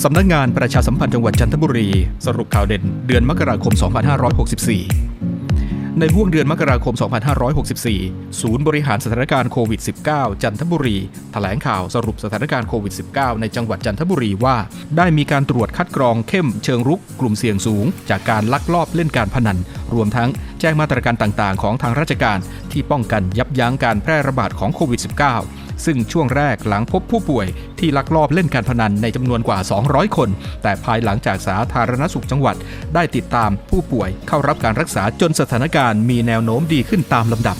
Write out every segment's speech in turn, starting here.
สำนักงานประชาสัมพันธ์จังหวัดจันทบุรี สรุปข่าวเด่นเดือนมกราคม 2564 ในห่วงเดือนมกราคม 2564 ศูนย์บริหารสถานการณ์โควิด -19 จันทบุรีแถลงข่าวสรุปสถานการณ์โควิด -19 ในจังหวัดจันทบุรีว่า ได้มีการตรวจคัดกรองเข้มเชิงรุกกลุ่มเสี่ยงสูง จากการลักลอบเล่นการพนัน รวมทั้งแจ้งมาตรการต่างๆ ของทางราชการที่ป้องกันยับยั้งการแพร่ระบาดของโควิด -19 ซึ่งช่วงแรกหลังพบผู้ป่วยที่ลักลอบเล่นการพนันในจำนวนกว่า 200 คน แต่ภายหลังจากสาธารณสุขจังหวัด ได้ติดตามผู้ป่วยเข้ารับการรักษาจนสถานการณ์มีแนวโน้มดีขึ้นตามลำดับ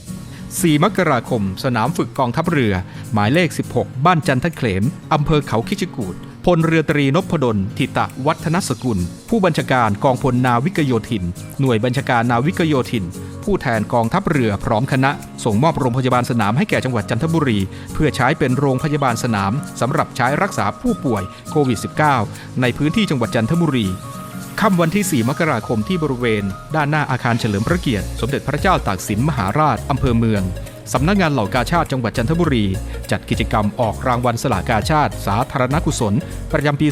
4 มกราคม สนามฝึกกองทัพเรือ หมายเลข 16 บ้านจันทเขลมอำเภอเขาคิชกูดพลเรือตรีนพดลทิตะวัฒนสกุล ผู้บัญชาการกองพลนาวิกโยธิน หน่วยบัญชาการนาวิกโยธิน ผู้แทนกองทัพเรือพร้อมคณะ ส่งมอบโรงพยาบาลสนามให้แก่จังหวัดจันทบุรี เพื่อใช้เป็นโรงพยาบาลสนามสำหรับใช้รักษาผู้ป่วยโควิด -19 ในพื้นที่จังหวัดจันทบุรีค่ำวันที่ 4 มกราคมที่บริเวณ ด้านหน้าอาคารเฉลิมพระเกียรติ สมเด็จพระเจ้าตากสินมหาราชอำเภอเมือง สำนักงานเหล่ากาชาติจังหวัดจันทบุรี จัดกิจกรรมออกรางวัลสลากาชาติ สาธารณกุศล ประจำปี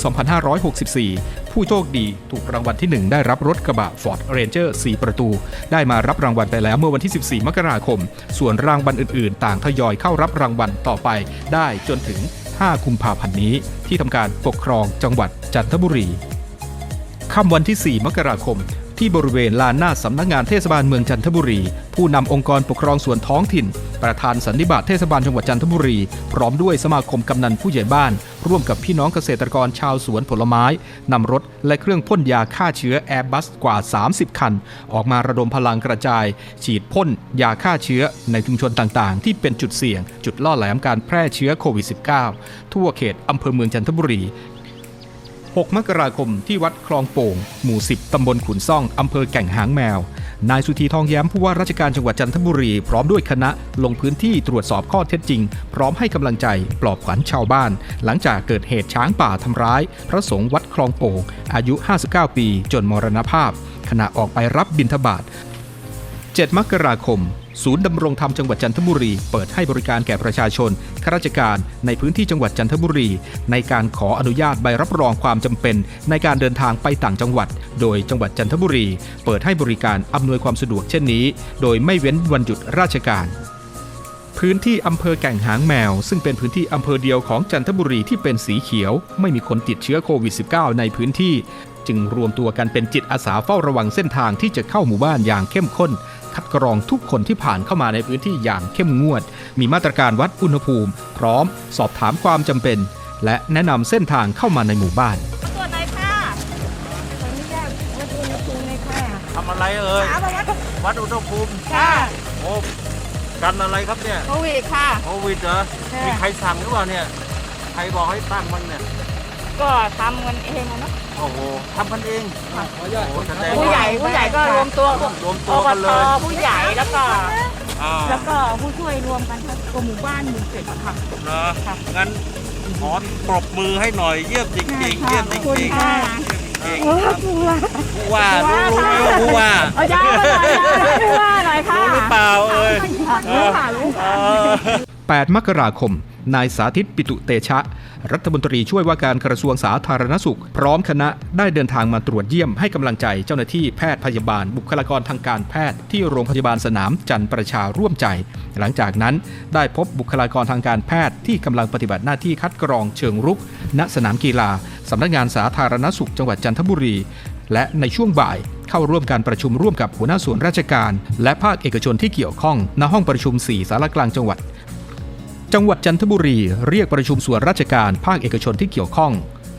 2564 ผู้โชคดีถูกรางวัลที่ 1 ได้รับรถกระบะ Ford Ranger 4 ประตู ได้มารับรางวัลไปแล้วเมื่อวันที่ 14 มกราคม ส่วนรางวัลอื่น ๆ ต่างทยอยเข้ารับรางวัลต่อไป ได้จนถึง 5 กุมภาพันธ์นี้ ที่ทำการปกครองจังหวัดจันทบุรีค่ำวันที่ 4 มกราคม ที่บริเวณลานหน้าสำนักงานเทศบาลเมืองจันทบุรี ผู้นำองค์กรปกครองส่วนท้องถิ่น ประธานสันนิบาตเทศบาลจังหวัดจันทบุรี พร้อมด้วยสมาคมกำนันผู้ใหญ่บ้าน ร่วมกับพี่น้องเกษตรกรชาวสวนผลไม้นำรถและเครื่องพ่นยาฆ่าเชื้อแอร์บัสกว่า 30 คัน ออกมาระดมพลังกระจาย ฉีดพ่นยาฆ่าเชื้อในชุมชนต่างๆ ที่เป็นจุดเสี่ยง จุดล่อแหลมการแพร่เชื้อโควิด -19 ทั่วเขตอำเภอเมืองจันทบุรี 6 มกราคมที่วัดคลองโป่ง หมู่ 10 ตำบลขุนซ่อง อำเภอแก่งหางแมว นายสุธีทองแย้มผู้ว่าราชการจังหวัดจันทบุรี พร้อมด้วยคณะลงพื้นที่ตรวจสอบข้อเท็จจริง พร้อมให้กำลังใจปลอบขวัญชาวบ้าน หลังจากเกิดเหตุช้างป่าทำร้าย พระสงฆ์วัดคลองโป่ง อายุ 59 ปี จนมรณภาพขณะออกไปรับบิณฑบาต 7 มกราคม ศูนย์ดำรงธรรมจังหวัดจันทบุรี เปิดให้บริการแก่ประชาชนข้าราชการในพื้นที่จังหวัดจันทบุรี ในการขออนุญาตใบรับรองความจำเป็น ในการเดินทางไปต่างจังหวัด โดยจังหวัดจันทบุรี เปิดให้บริการอำนวยความสะดวกเช่นนี้ โดยไม่เว้นวันหยุดราชการพื้นที่อำเภอแก่งหางแมว ซึ่งเป็นพื้นที่อำเภอเดียวของจันทบุรีที่เป็นสีเขียว ไม่มีคนติดเชื้อโควิด -19 ในพื้นที่ จึงรวมตัวกันเป็นจิตอาสาเฝ้าระวังเส้นทางที่จะเข้าหมู่บ้านอย่างเข้มข้น คัดกรองทุกคนที่ผ่านเข้ามาในพื้นที่อย่างเข้มงวด มีมาตรการวัดอุณหภูมิ พร้อมสอบถามความจำเป็น และแนะนำเส้นทางเข้ามาในหมู่บ้านตรวจหน่อยค่ะขออนุญาตวัดอุณหภูมิเลยค่ะทำอะไรเอ่ย ถามมาวัดวัดอุณหภูมิค่ะ โอ้กันอะไรครับเนี่ยโควิดค่ะ โควิดเหรอ ค่ะ มีใครสั่งหรือเปล่าเนี่ย ใครบอกให้ตั้งมันเนี่ย ก็ทำกันเองอะเนาะโอ้โหทำกันเองโอ้โหแสดงผู้ใหญ่ว่า ผู้ใหญ่ก็รวมตัวรวมอตัวบกันตเลยผู้ใหญ่แล้วก็ อ่าแล้วก็ผู้ช่วยรวมกันทั้งตัวหมู่บ้านหมู่เจ็ดอะค่ะเหรอค่ะ งั้นขอปรบมือให้หน่อยเยี่ยมจริงๆเยี่ยมจขอบคุณริงๆค่ะเยี่ยมจริงโอ้ผู้ว่าๆผู้ว่ารู้รู้ไหมว่าผู้ว่าเอายาวมาหน่อยนะผู้ว่าหน่อยค่ะรู้หรือเปล่าเอ่ยรู้ค่ะรู้เอค่ะอ8 มกราคม นายสาธิตปิตุเตชะ รัฐมนตรีช่วยว่าการกระทรวงสาธารณสุข พร้อมคณะได้เดินทางมาตรวจเยี่ยมให้กำลังใจเจ้าหน้าที่แพทย์พยาบาล บุคลากรทางการแพทย์ที่โรงพยาบาลสนามจันทร์ประชาร่วมใจ หลังจากนั้นได้พบบุคลากรทางการแพทย์ที่กำลังปฏิบัติหน้าที่คัดกรองเชิงรุก ณสนามกีฬาสำนักงานสาธารณสุข จังหวัดจันทบุรี และในช่วงบ่ายเข้าร่วมการประชุมร่วมกับหัวหน้าส่วนราชการ และภาคเอกชนที่เกี่ยวข้องณห้องประชุม 4 สารกลางจังหวัด จังหวัดจันทบุรีเรียกประชุมส่วนราชการภาคเอกชนที่เกี่ยวข้อง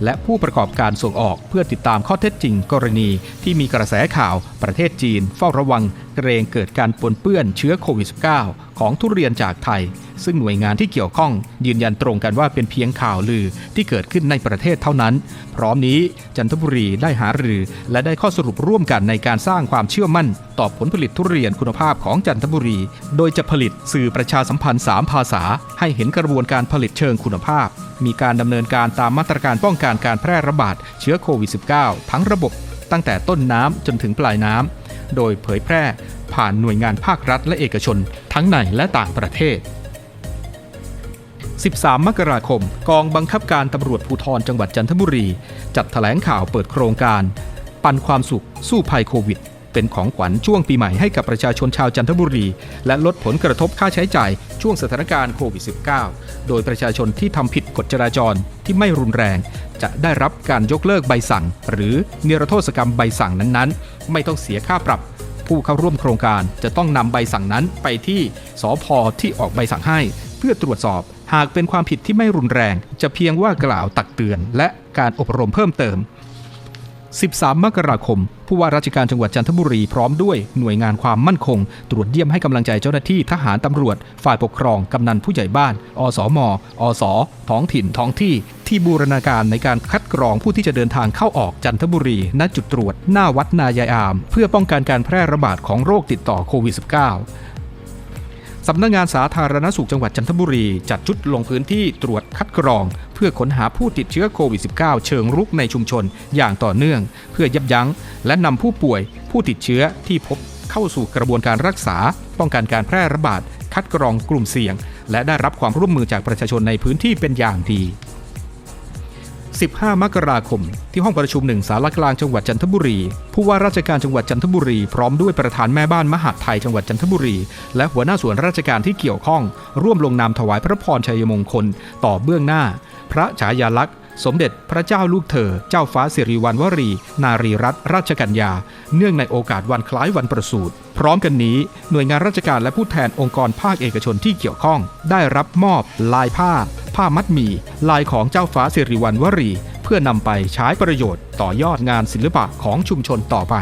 และผู้ประกอบการส่งออกเพื่อติดตามข้อเท็จจริงกรณีที่มีกระแสข่าวประเทศจีนเฝ้าระวังเกรงเกิดการปนเปื้อนเชื้อโควิด -19 ของทุเรียนจากไทย ซึ่งหน่วยงานที่เกี่ยวข้อง ยืนยันตรงกันว่าเป็นเพียงข่าวลือที่เกิดขึ้นในประเทศเท่านั้น พร้อมนี้จันทบุรีได้หารือ และได้ข้อสรุปร่วมกันในการสร้างความเชื่อมั่น ต่อผลผลิตทุเรียนคุณภาพของจันทบุรี โดยจะผลิตสื่อประชาสัมพันธ์ 3 ภาษา ให้เห็นกระบวนการผลิตเชิงคุณภาพ มีการดำเนินการตามมาตรการป้องกันการแพร่ระบาดเชื้อโควิด -19 ทั้งระบบตั้งแต่ต้นน้ำจนถึงปลายน้ำ โดยเผยแพร่ผ่านหน่วยงานภาครัฐและเอกชนทั้งในและต่างประเทศ 13 มกราคม กองบังคับการตำรวจภูธรจังหวัดจันทบุรี จัดแถลงข่าวเปิดโครงการ ปันความสุขสู้ภัยโควิด เป็นของขวัญช่วงปีใหม่ให้กับประชาชนชาวจันทบุรี และลดผลกระทบค่าใช้จ่ายช่วงสถานการณ์โควิด -19 โดยประชาชนที่ทำผิดกฎจราจรที่ไม่รุนแรง จะได้รับการยกเลิกใบสั่ง หรือเนรโทษกรรมใบสั่งนั้นๆ ไม่ต้องเสียค่าปรับ ผู้เข้าร่วมโครงการจะต้องนำใบสั่งนั้นไปที่สพที่ออกใบสั่งให้ เพื่อตรวจสอบหากเป็นความผิดที่ไม่รุนแรง จะเพียงว่ากล่าวตักเตือนและการอบรมเพิ่มเติม 13 มกราคม ผู้ว่าราชการจังหวัดจันทบุรีพร้อมด้วยหน่วยงานความมั่นคง ตรวจเยี่ยมให้กำลังใจเจ้าหน้าที่ทหารตำรวจ ฝ่ายปกครอง กำนันผู้ใหญ่บ้าน อสม อส ท้องถิ่นท้องที่ ที่บูรณาการในการคัดกรองผู้ที่จะเดินทางเข้าออกจันทบุรี ณจุดตรวจ หน้าวัดนายายอาม เพื่อป้องกันการแพร่ระบาดของโรคติดต่อโควิด -19 สำนักงานสาธารณสุขจังหวัดจันทบุรี จัดชุดลงพื้นที่ตรวจคัดกรอง เพื่อค้นหาผู้ติดเชื้อโควิด -19 เชิงรุกในชุมชนอย่างต่อเนื่อง เพื่อยับยั้ง และนำผู้ป่วย ผู้ติดเชื้อที่พบเข้าสู่กระบวนการรักษา ป้องกันการแพร่ระบาด คัดกรองกลุ่มเสี่ยง และได้รับความร่วมมือจากประชาชนในพื้นที่เป็นอย่างดี 15 มกราคม ที่ห้องประชุมหนึ่งสารกลางจังหวัดจันทบุรี ผู้ว่าราชการจังหวัดจันทบุรีพร้อมด้วยประธานแม่บ้านมหาดไทยจังหวัดจันทบุรี และหัวหน้าส่วนราชการที่เกี่ยวข้อง ร่วมลงนามถวายพระพรชัยมงคล ต่อเบื้องหน้า พระฉายาลักษณ์ สมเด็จพระเจ้าลูกเธอ เจ้าฟ้าสิริวัณวรี นารีรัตนราชกัญญา เนื่องในโอกาสวันคล้ายวันประสูติพร้อมกันนี้หน่วยงานราชการและผู้แทนองค์กรภาคเอกชนที่เกี่ยวข้อง ได้รับมอบลายผ้า ผ้ามัดหมี่ลายของเจ้าฟ้าสิริวัณวรี เพื่อนำไปใช้ประโยชน์ต่อยอดงานศิลปะของชุมชนต่อไป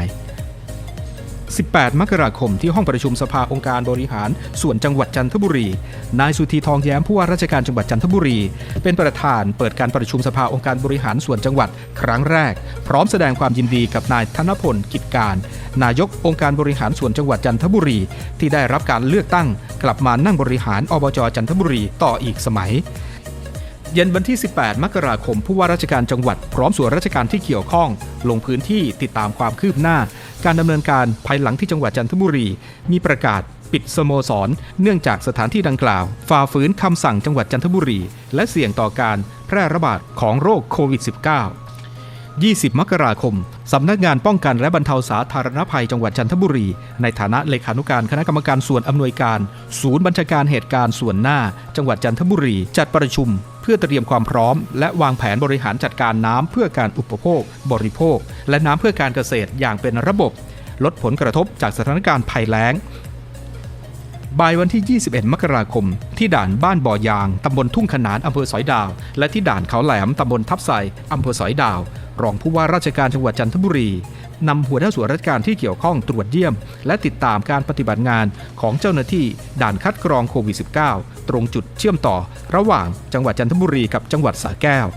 18 มกราคมที่ห้องประชุมสภาองค์การบริหาร ส่วนจังหวัดจันทบุรี นายสุธีทองแย้มผู้ว่าราชการจังหวัดจันทบุรี เป็นประธานเปิดการประชุมสภาองค์การบริหารส่วนจังหวัดครั้งแรก พร้อมแสดงความยินดีกับนายธนพลกิจการ นายกองค์การบริหารส่วนจังหวัดจันทบุรี ที่ได้รับการเลือกตั้ง กลับมานั่งบริหารอบจจันทบุรีต่ออีกสมัย เย็นวันที่ 18 มกราคม ผู้ว่าราชการจังหวัด พร้อมส่วนราชการที่เกี่ยวข้อง ลงพื้นที่ติดตามความคืบหน้า การดำเนินการภายหลังที่จังหวัดจันทบุรี มีประกาศปิดสโมสร เนื่องจากสถานที่ดังกล่าว ฝ่าฝืนคำสั่งจังหวัดจันทบุรี และเสี่ยงต่อการแพร่ระบาดของโรคโควิด -19 20 มกราคม สำนักงานป้องกันและบรรเทาสาธารณภัยจังหวัดจันทบุรี ในฐานะเลขานุการคณะกรรมการส่วนอำนวยการ ศูนย์บัญชาการเหตุการณ์ส่วนหน้า จังหวัดจันทบุรี จัดประชุม พื่อเตรียมความพร้อม และวางแผนบริหารจัดการน้ำเพื่อการอุปโภค บริโภค และน้ำเพื่อการเกษตรอย่างเป็นระบบ ลดผลกระทบจากสถานการณ์ภัยแล้ง บ่ายวันที่ 21 มกราคม ที่ด่านบ้านบ่อยาง ตำบลทุ่งขนานอำเภอสอยดาว และที่ด่านเขาแหลม ตำบลทับไซอำเภอสอยดาว รองผู้ว่าราชการจังหวัดจันทบุรีนำหัวหน้าส่วนราชการที่เกี่ยวข้องตรวจเยี่ยม และติดตามการปฏิบัติงานของเจ้าหน้าที่ด่านคัดกรองโควิด -19 ตรงจุดเชื่อมต่อ ระหว่างจังหวัดจันทบุรีกับจังหวัดสระแก้ว